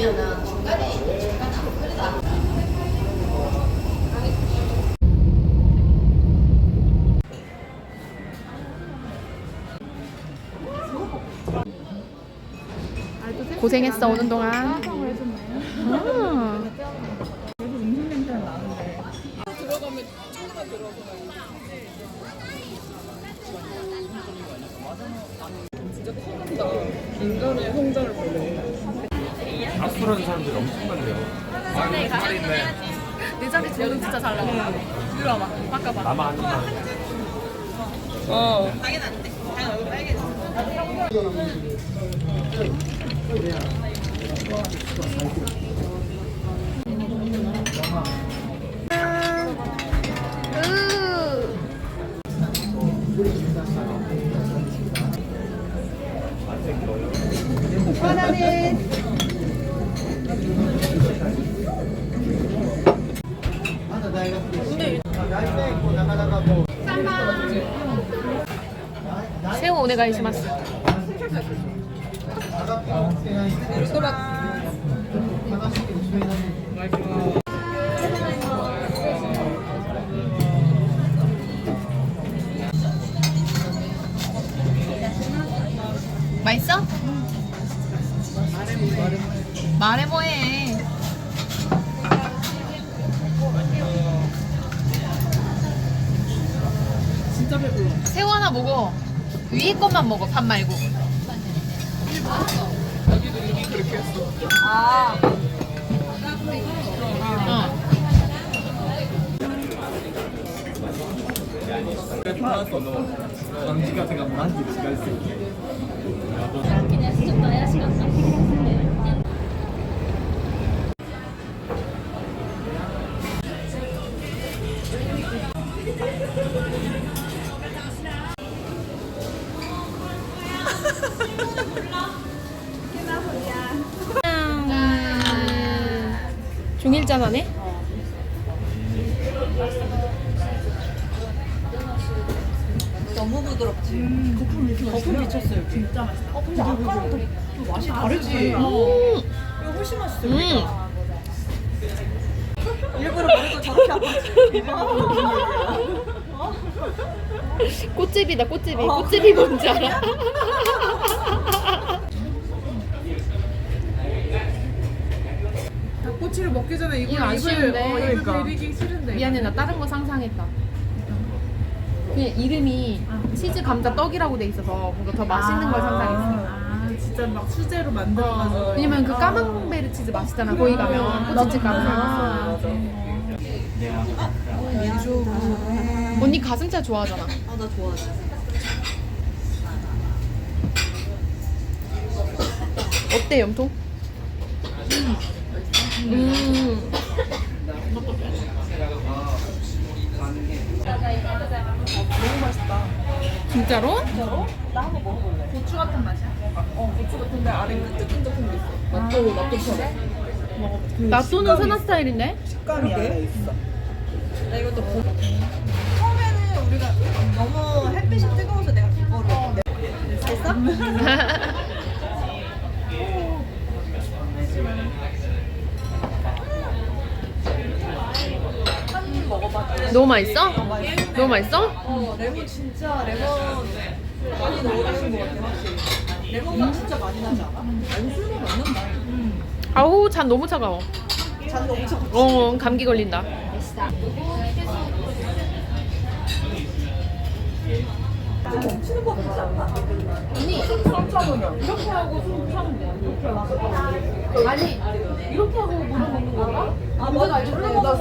보면은 중간에 중간에 안 그래도 고생했어 오는 동안. 음. 아수 라는 사람들이 엄청 많네요. 아니, 살이 있네. 내 자리 지금 진짜 잘 나와. 이리 와봐. 바꿔봐. 나만 아니면 어. 새우 오네가 먹어 밥 말고. 아. 어. 하네? 너무 부드럽지. 거품 미쳤어요. 진짜 맛있다. 어, 근데 아까랑 또 맛이 다르지? 음. 이거 훨씬 맛있어. 음. 일부러 머리도 저렇게 아팠지. 꽃집이다 꽃집이. 꽃집이 뭔지 알아? 닭꼬치를 먹기 전에 이걸 이거 입을 아쉬운데. 어, 입을 그러니까. 비비기 싫은데. 미안해 나 다른 거 상상했다. 그냥 이름이 치즈 감자 떡이라고 돼 있어서 뭔가 더 맛있는 걸 상상했어. 아, 진짜 막 수제로 만들어가지고. 왜냐면 그 까망베르 치즈 맛있잖아 거기 가면 꼬치집 가면 언니 가슴살 좋아하잖아 아, 나 좋아하지. 어때 염통? 음. 너무 맛있다. 진짜로? 고추 같은 맛이야? 어, 고추 같은데 아래 끈적끈적한 게 있어. 나또 나또처럼 나또는 세나 스타일인데? 식감이 안에 있어. 나 이것도 보... 처음에는 우리가 너무 햇빛이 뜨거워서 내가 그거를 됐어? 한입 먹어봐. 너무 맛있어? 너무 맛있어? 어, 레몬 진짜 레몬 많이 넣어주신 것 같아 확실히. 레몬 맛 진짜 많이 나지 않아? 아니 술맛 안 난다. 아우 잔 너무 차가워 잔 너무 차갑지? 어 감기 걸린다 멈추는 거 같지 않나? 언니 숨 참으면 이렇게 하고 숨 참으면 돼. 이렇게 하고 아니 이렇게 하고 물을 먹는 거야? 아 맞아 나물 먹는 걸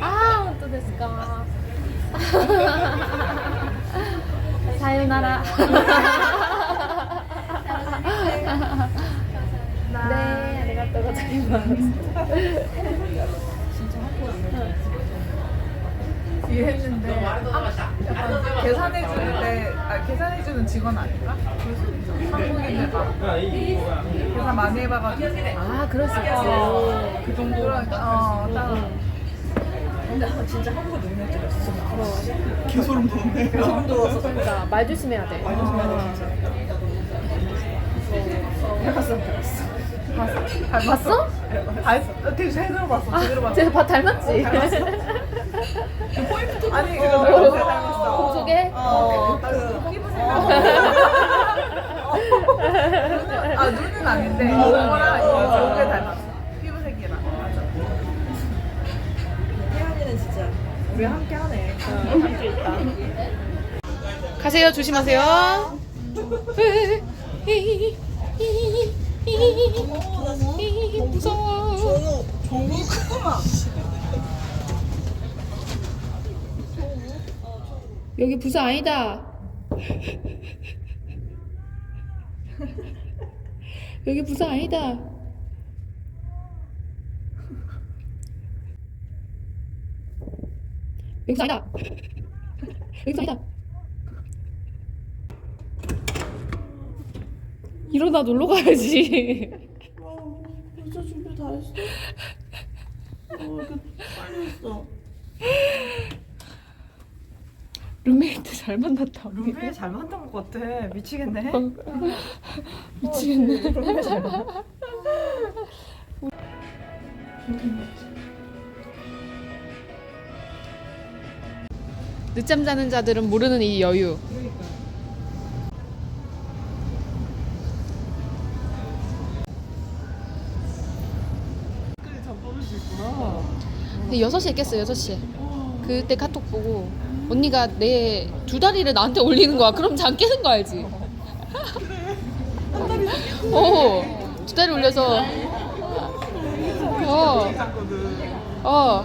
ああ本当ですか。さよなら。ねえありがとうございます。이해했는데 약간 계산해 주는데 아 계산해 주는 직원 아닌가? 한국인들가 계산 많이 해봐가지고 아, 그럴 수 있지. 그 정도로 어 딱. 근데 아, 진짜 한국어 힘들었어. 개소름 돋네. 소름 돋았어. 그러니까 말 조심해야 돼. 말 조심해야 돼, 진짜. 닮았어, 닮았어. 닮았어? 다 했어. 되게 잘 들어봤어. 제대로 봤어. 제가 봐 닮았지? 아니 그거 닮았어. 닮았어. 공속에? 어. 그 피부색. 아 눈은 아닌데 이거랑 이거 저게 닮았어. 피부색이랑. 맞아. 혜연이는 진짜 우리 함께 하네. 가세요. 조심하세요. 무서워. 정우, 정우 크구만. 여기 부서 아니다. 여기 부서 아니다. 여기 부서 아니다. 여기 부서 아니다. 이러다 놀러 가야지. 진짜 준비 다 했어. 어, 빨리 했어. 룸메이트 잘 만났다. 언니. 룸메 잘 만난 것 같아. 미치겠네. 미치겠네. 룸메 잘 만나. 늦잠 자는 자들은 모르는 이 여유. 근데 6시에 깼어, 6시에. 그때 카톡 보고 언니가 내 두 다리를 나한테 올리는 거야. 그럼 잠 깨는 거 알지? 어, 두 다리 올려서. 어, 어.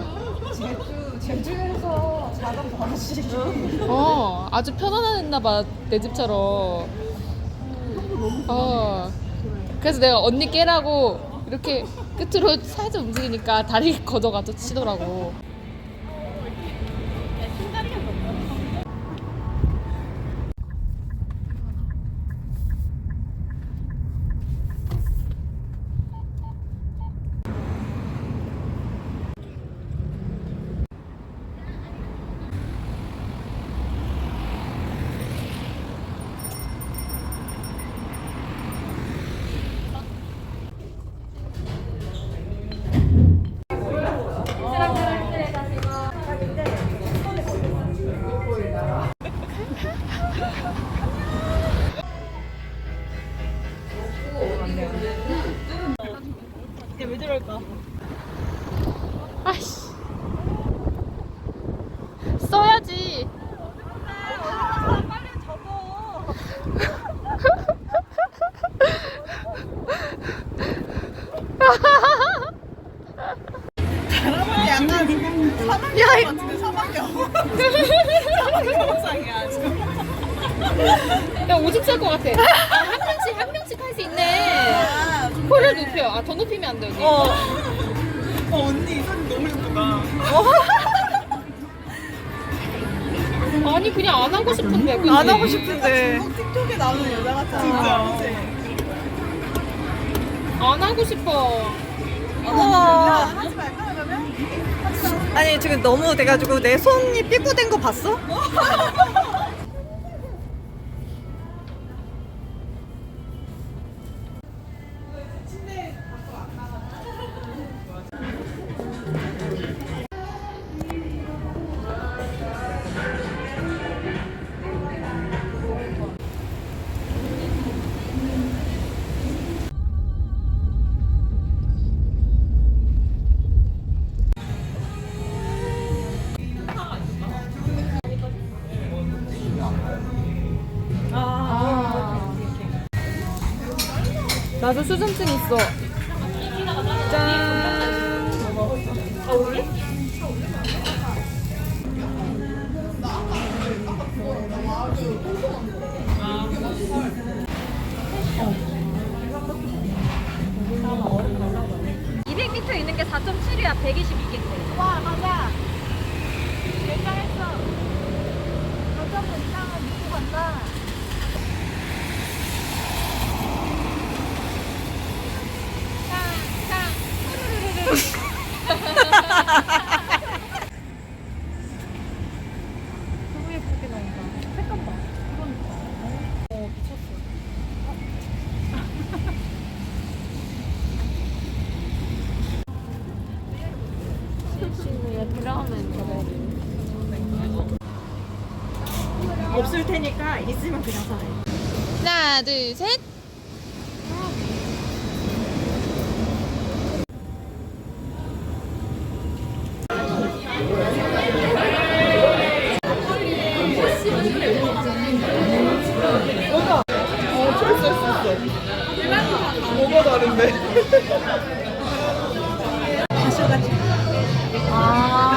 제주. 어, 아주 편안했나 봐, 내 집처럼. 어. 그래서 내가 언니 깨라고 이렇게 끝으로 살짝 움직이니까 다리 걷어가서 치더라고. 오줌 쌀것 같아. 아, 한 명씩, 한 명씩 할 수 있네. 코를 높여. 아, 더 높이면 안 돼, 언니. 어. 어 언니 이 사진 너무 예쁘다. 아니, 그냥 안 하고 싶은데. 그치? 안 하고 싶은데. 틱톡에 나오는 여자 같잖아. 진짜. 안 하고 싶어. 하지 말까 그러면? 아니 지금 너무 돼가지고 내 손이 삐꾸된 거 봤어? 나도 수전증 있어. 짠. 있는 게 4.7이야 120이겠지. 와 맞아. 없을 테니까 있으면 그냥 사래. 하나, 둘, 셋. 뭐가 다른데? 아.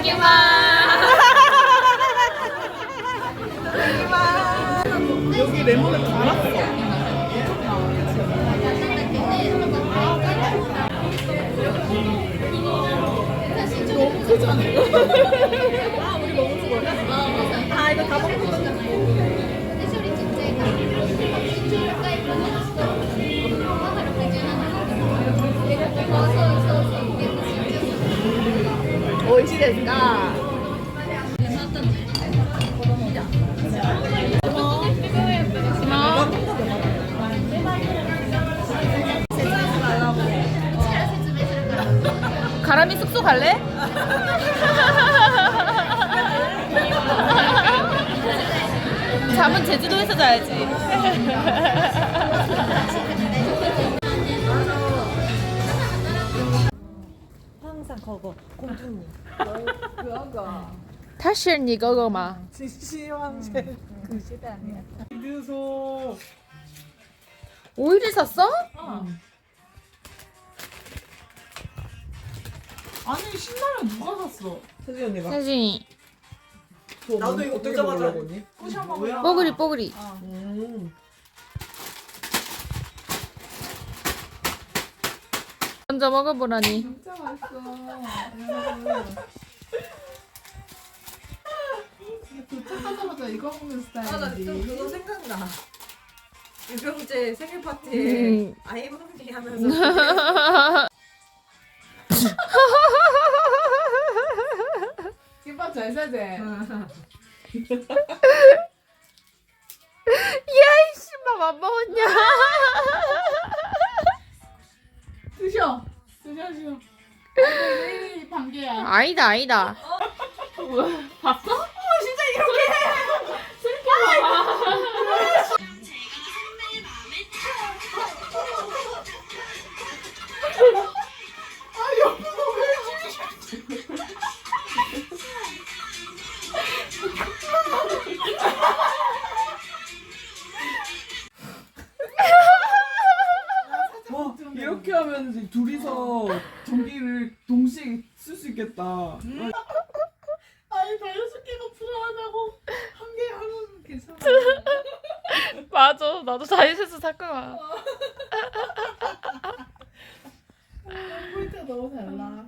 세 가람이 숙소 갈래? 잠은 제주도에서 자야지. 항상 그거 공주님. 다시 니 그거마. 지시황제 그 시대 아니야. 이드소. 오일을 샀어? 아니 신라면 누가 샀어? 세지 언니가. 세진이 나도 이거 어떻게 보자마자 먹으려고 언니? 꾸셔 뭐야? 먹어. 뽀글이 뽀글이. 음. 먼저 먹어보라니. 진짜 맛있어. 도착하자마자 이거 먹는 스타일이지. 아나좀 그거 생각나. 유병재 생일 파티에 음. 아이먹기 하면서 김밥 잘 사지? 야이씨 밥 안 먹었냐? 아니다 아니다. 봤어? 하면 이제 둘이서 전기를 동시에 쓸 수 있겠다. 아니 다여섯 개가 필요하다고 한 개 하면 괜찮아. 맞아 나도 다이소에서 살 거야. 포인트가 너무 달라.